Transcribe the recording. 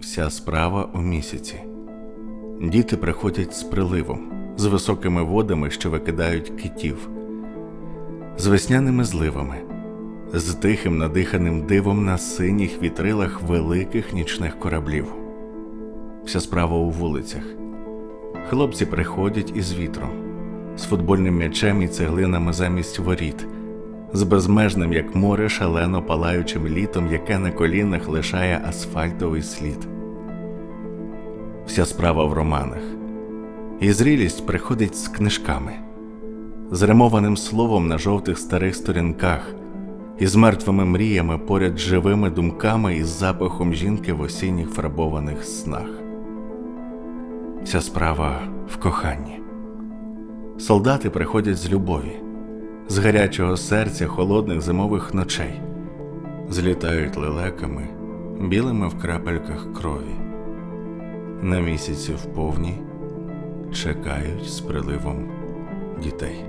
Вся справа у місяці. Діти приходять з приливом, з високими водами, що викидають китів, з весняними зливами, з тихим надиханим дивом на синіх вітрилах великих нічних кораблів. Вся справа у вулицях. Хлопці приходять із вітром, з футбольним м'ячем і цеглинами замість воріт, з безмежним, як море, шалено палаючим літом, яке на колінах лишає асфальтовий слід. Вся справа в романах. І зрілість приходить з книжками, з римованим словом на жовтих старих сторінках, із мертвими мріями поряд живими думками і з запахом жінки в осінніх фарбованих снах. Вся справа в коханні. Солдати приходять з любові, з гарячого серця холодних зимових ночей, злітають лелеками, білими в крапельках крові. На місяці вповні чекають з приливом дітей.